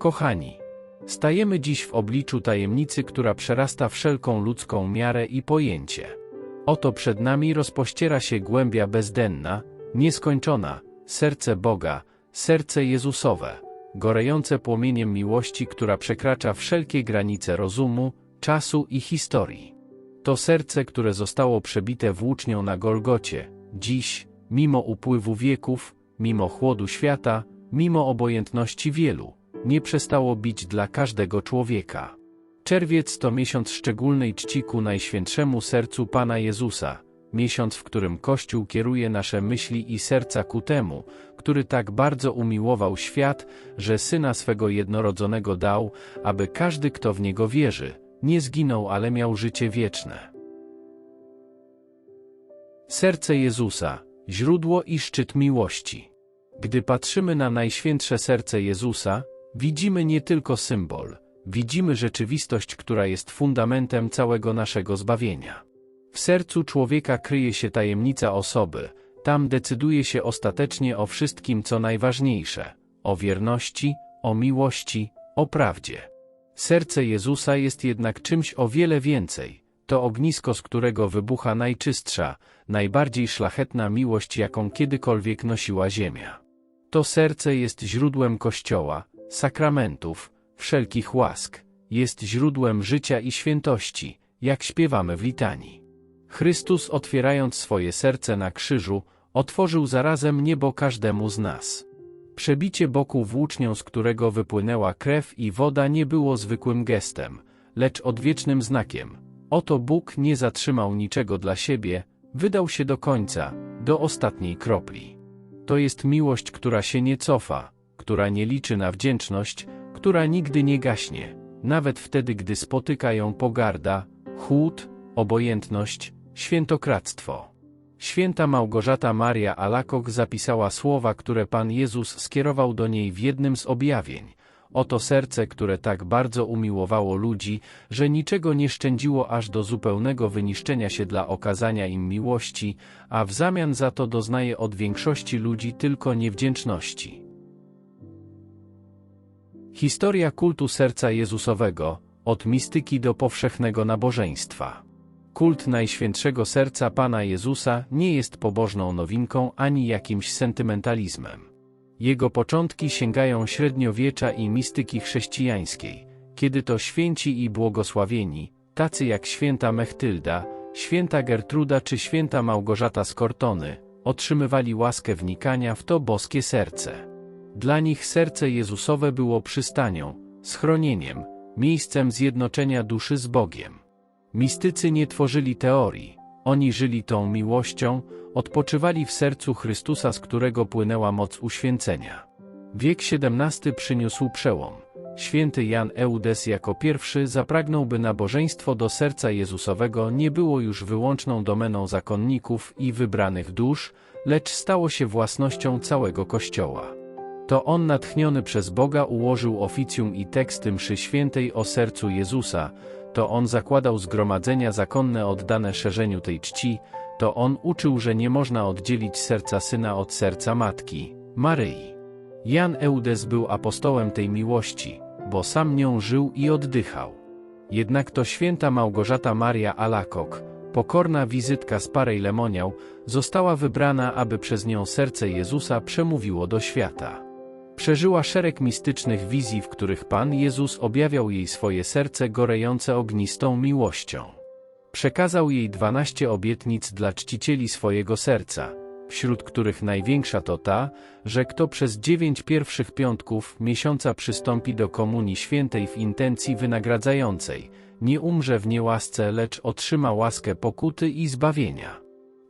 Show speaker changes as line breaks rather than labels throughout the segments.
Kochani, stajemy dziś w obliczu tajemnicy, która przerasta wszelką ludzką miarę i pojęcie. Oto przed nami rozpościera się głębia bezdenna, nieskończona, serce Boga, serce Jezusowe, gorejące płomieniem miłości, która przekracza wszelkie granice rozumu, czasu i historii. To serce, które zostało przebite włócznią na Golgocie, dziś, mimo upływu wieków, mimo chłodu świata, mimo obojętności wielu, nie przestało bić dla każdego człowieka. Czerwiec to miesiąc szczególnej czci ku Najświętszemu Sercu Pana Jezusa, miesiąc, w którym Kościół kieruje nasze myśli i serca ku temu, który tak bardzo umiłował świat, że Syna swego jednorodzonego dał, aby każdy, kto w Niego wierzy, nie zginął, ale miał życie wieczne. Serce Jezusa, źródło i szczyt miłości. Gdy patrzymy na Najświętsze Serce Jezusa, widzimy nie tylko symbol, widzimy rzeczywistość, która jest fundamentem całego naszego zbawienia. W sercu człowieka kryje się tajemnica osoby, tam decyduje się ostatecznie o wszystkim, co najważniejsze o wierności, o miłości, o prawdzie. Serce Jezusa jest jednak czymś o wiele więcej. To ognisko, z którego wybucha najczystsza, najbardziej szlachetna miłość, jaką kiedykolwiek nosiła Ziemia. To serce jest źródłem Kościoła, sakramentów, wszelkich łask, jest źródłem życia i świętości, jak śpiewamy w litanii. Chrystus otwierając swoje serce na krzyżu, otworzył zarazem niebo każdemu z nas. Przebicie boku włócznią, z którego wypłynęła krew i woda nie było zwykłym gestem, lecz odwiecznym znakiem. Oto Bóg nie zatrzymał niczego dla siebie, wydał się do końca, do ostatniej kropli. To jest miłość, która się nie cofa, która nie liczy na wdzięczność, która nigdy nie gaśnie, nawet wtedy, gdy spotyka ją pogarda, chłód, obojętność, świętokradztwo. Święta Małgorzata Maria Alakok zapisała słowa, które Pan Jezus skierował do niej w jednym z objawień. Oto serce, które tak bardzo umiłowało ludzi, że niczego nie szczędziło aż do zupełnego wyniszczenia się dla okazania im miłości, a w zamian za to doznaje od większości ludzi tylko niewdzięczności. Historia kultu serca Jezusowego, od mistyki do powszechnego nabożeństwa. Kult Najświętszego Serca Pana Jezusa nie jest pobożną nowinką ani jakimś sentymentalizmem. Jego początki sięgają średniowiecza i mistyki chrześcijańskiej, kiedy to święci i błogosławieni, tacy jak święta Mechtylda, święta Gertruda czy święta Małgorzata z Kortony, otrzymywali łaskę wnikania w to boskie serce. Dla nich serce Jezusowe było przystanią, schronieniem, miejscem zjednoczenia duszy z Bogiem. Mistycy nie tworzyli teorii, oni żyli tą miłością, odpoczywali w sercu Chrystusa, z którego płynęła moc uświęcenia. Wiek XVII przyniósł przełom. Święty Jan Eudes jako pierwszy zapragnął, by nabożeństwo do serca Jezusowego nie było już wyłączną domeną zakonników i wybranych dusz, lecz stało się własnością całego Kościoła. To on natchniony przez Boga ułożył oficjum i teksty mszy świętej o sercu Jezusa, to on zakładał zgromadzenia zakonne oddane szerzeniu tej czci, to on uczył, że nie można oddzielić serca syna od serca matki, Maryi. Jan Eudes był apostołem tej miłości, bo sam nią żył i oddychał. Jednak to święta Małgorzata Maria Alakok, pokorna wizytka z Parej Lemoniał, została wybrana, aby przez nią serce Jezusa przemówiło do świata. Przeżyła szereg mistycznych wizji, w których Pan Jezus objawiał jej swoje serce gorejące ognistą miłością. Przekazał jej dwanaście obietnic dla czcicieli swojego serca, wśród których największa to ta, że kto przez dziewięć pierwszych piątków miesiąca przystąpi do Komunii Świętej w intencji wynagradzającej, nie umrze w niełasce, lecz otrzyma łaskę pokuty i zbawienia.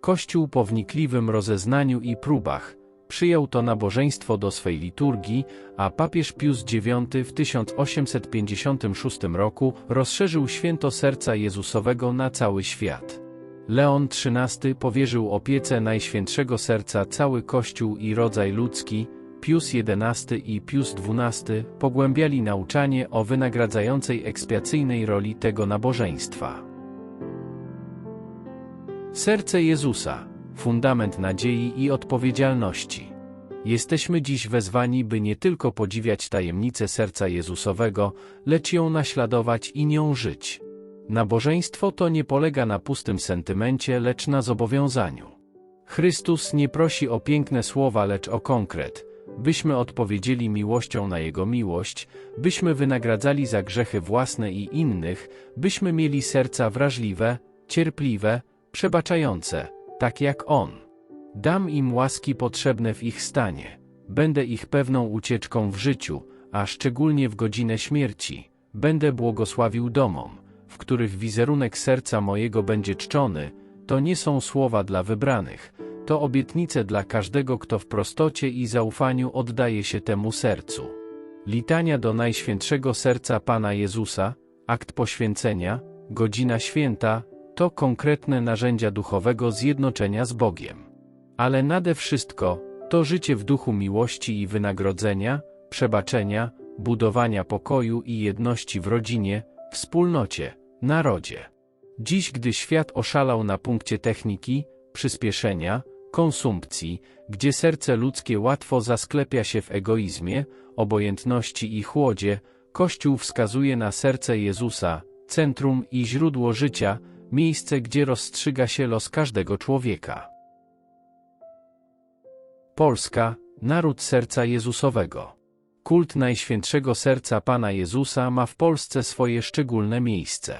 Kościół po wnikliwym rozeznaniu i próbach, Przyjął to nabożeństwo do swej liturgii, a papież Pius IX w 1856 roku rozszerzył święto serca Jezusowego na cały świat. Leon XIII powierzył opiece Najświętszego Serca cały Kościół i rodzaj ludzki, Pius XI i Pius XII pogłębiali nauczanie o wynagradzającej ekspiacyjnej roli tego nabożeństwa. Serce Jezusa fundament nadziei i odpowiedzialności. Jesteśmy dziś wezwani, by nie tylko podziwiać tajemnicę serca Jezusowego, lecz ją naśladować i nią żyć. Nabożeństwo to nie polega na pustym sentymencie, lecz na zobowiązaniu. Chrystus nie prosi o piękne słowa, lecz o konkret, byśmy odpowiedzieli miłością na Jego miłość, byśmy wynagradzali za grzechy własne i innych, byśmy mieli serca wrażliwe, cierpliwe, przebaczające, tak jak On. Dam im łaski potrzebne w ich stanie, będę ich pewną ucieczką w życiu, a szczególnie w godzinę śmierci, będę błogosławił domom, w których wizerunek serca mojego będzie czczony, to nie są słowa dla wybranych, to obietnice dla każdego, kto w prostocie i zaufaniu oddaje się temu sercu. Litania do Najświętszego Serca Pana Jezusa, akt poświęcenia, godzina święta, to konkretne narzędzia duchowego zjednoczenia z Bogiem. Ale nade wszystko, to życie w duchu miłości i wynagrodzenia, przebaczenia, budowania pokoju i jedności w rodzinie, wspólnocie, narodzie. Dziś, gdy świat oszalał na punkcie techniki, przyspieszenia, konsumpcji, gdzie serce ludzkie łatwo zasklepia się w egoizmie, obojętności i chłodzie, Kościół wskazuje na serce Jezusa, centrum i źródło życia, miejsce, gdzie rozstrzyga się los każdego człowieka. Polska, naród serca Jezusowego. Kult Najświętszego Serca Pana Jezusa ma w Polsce swoje szczególne miejsce.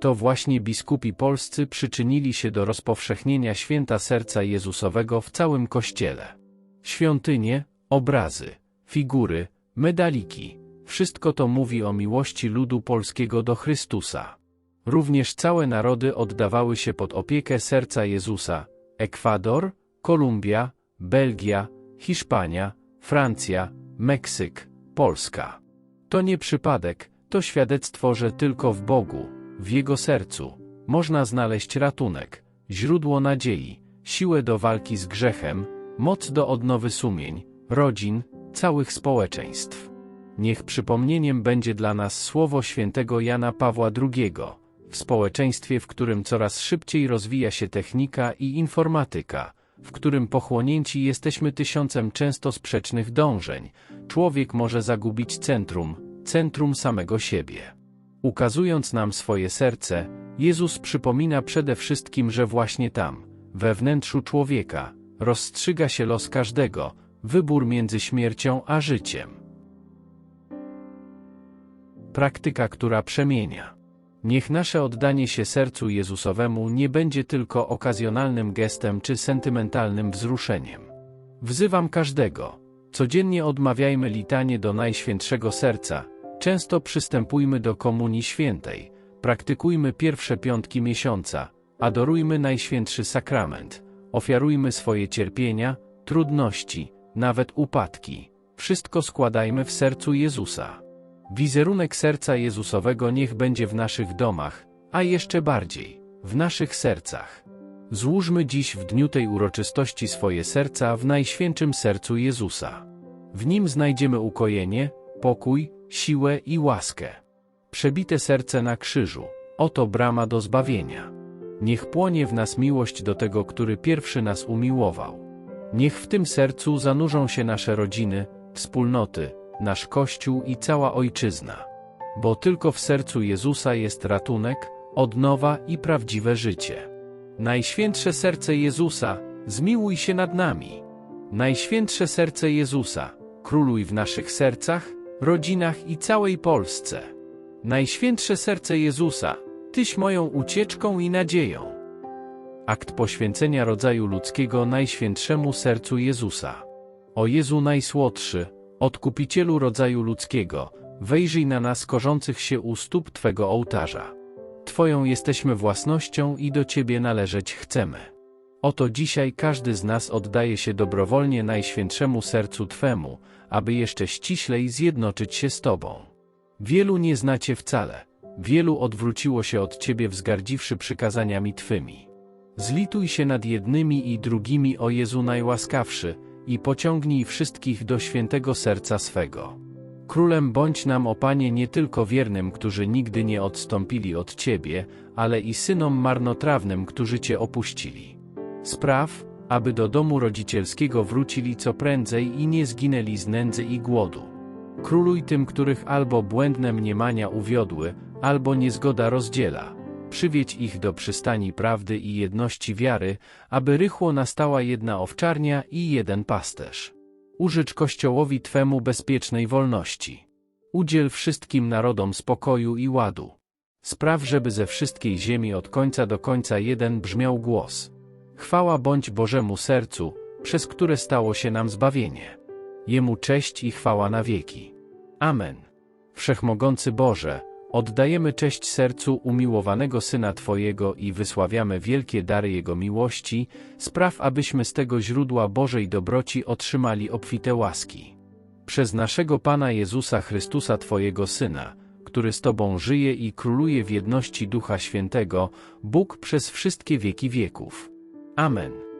To właśnie biskupi polscy przyczynili się do rozpowszechnienia święta Serca Jezusowego w całym Kościele. Świątynie, obrazy, figury, medaliki, wszystko to mówi o miłości ludu polskiego do Chrystusa. Również całe narody oddawały się pod opiekę Serca Jezusa, Ekwador, Kolumbia, Belgia, Hiszpania, Francja, Meksyk, Polska. To nie przypadek, to świadectwo, że tylko w Bogu, w Jego sercu, można znaleźć ratunek, źródło nadziei, siłę do walki z grzechem, moc do odnowy sumień, rodzin, całych społeczeństw. Niech przypomnieniem będzie dla nas słowo świętego Jana Pawła II. W społeczeństwie, w którym coraz szybciej rozwija się technika i informatyka, w którym pochłonięci jesteśmy tysiącem często sprzecznych dążeń, człowiek może zagubić centrum, centrum samego siebie. Ukazując nam swoje serce, Jezus przypomina przede wszystkim, że właśnie tam, we wnętrzu człowieka, rozstrzyga się los każdego, wybór między śmiercią a życiem. Praktyka, która przemienia. Niech nasze oddanie się sercu Jezusowemu nie będzie tylko okazjonalnym gestem czy sentymentalnym wzruszeniem. Wzywam każdego. Codziennie odmawiajmy litanie do Najświętszego Serca, często przystępujmy do Komunii Świętej, praktykujmy pierwsze piątki miesiąca, adorujmy Najświętszy Sakrament, ofiarujmy swoje cierpienia, trudności, nawet upadki. Wszystko składajmy w sercu Jezusa. Wizerunek serca Jezusowego niech będzie w naszych domach, a jeszcze bardziej, w naszych sercach. Złóżmy dziś w dniu tej uroczystości swoje serca w Najświętszym Sercu Jezusa. W nim znajdziemy ukojenie, pokój, siłę i łaskę. Przebite serce na krzyżu, oto brama do zbawienia. Niech płonie w nas miłość do tego, który pierwszy nas umiłował. Niech w tym sercu zanurzą się nasze rodziny, wspólnoty, nasz Kościół i cała Ojczyzna. Bo tylko w sercu Jezusa jest ratunek, odnowa i prawdziwe życie. Najświętsze serce Jezusa, zmiłuj się nad nami. Najświętsze serce Jezusa, króluj w naszych sercach, rodzinach i całej Polsce. Najświętsze serce Jezusa, Tyś moją ucieczką i nadzieją. Akt poświęcenia rodzaju ludzkiego Najświętszemu Sercu Jezusa. O Jezu Najsłodszy, Odkupicielu rodzaju ludzkiego, wejrzyj na nas korzących się u stóp Twego ołtarza. Twoją jesteśmy własnością i do Ciebie należeć chcemy. Oto dzisiaj każdy z nas oddaje się dobrowolnie Najświętszemu Sercu Twemu, aby jeszcze ściślej zjednoczyć się z Tobą. Wielu nie znacie wcale, wielu odwróciło się od Ciebie wzgardziwszy przykazaniami Twymi. Zlituj się nad jednymi i drugimi, o Jezu najłaskawszy, i pociągnij wszystkich do świętego serca swego. Królem bądź nam, o Panie, nie tylko wiernym, którzy nigdy nie odstąpili od Ciebie, ale i synom marnotrawnym, którzy Cię opuścili. Spraw, aby do domu rodzicielskiego wrócili co prędzej i nie zginęli z nędzy i głodu. Króluj tym, których albo błędne mniemania uwiodły, albo niezgoda rozdziela. Przywiedź ich do przystani prawdy i jedności wiary, aby rychło nastała jedna owczarnia i jeden pasterz. Użycz Kościołowi Twemu bezpiecznej wolności. Udziel wszystkim narodom spokoju i ładu. Spraw, żeby ze wszystkiej ziemi od końca do końca jeden brzmiał głos. Chwała bądź Bożemu sercu, przez które stało się nam zbawienie. Jemu cześć i chwała na wieki. Amen. Wszechmogący Boże, oddajemy cześć sercu umiłowanego Syna Twojego i wysławiamy wielkie dary Jego miłości, spraw abyśmy z tego źródła Bożej dobroci otrzymali obfite łaski. Przez naszego Pana Jezusa Chrystusa Twojego Syna, który z Tobą żyje i króluje w jedności Ducha Świętego, Bóg przez wszystkie wieki wieków. Amen.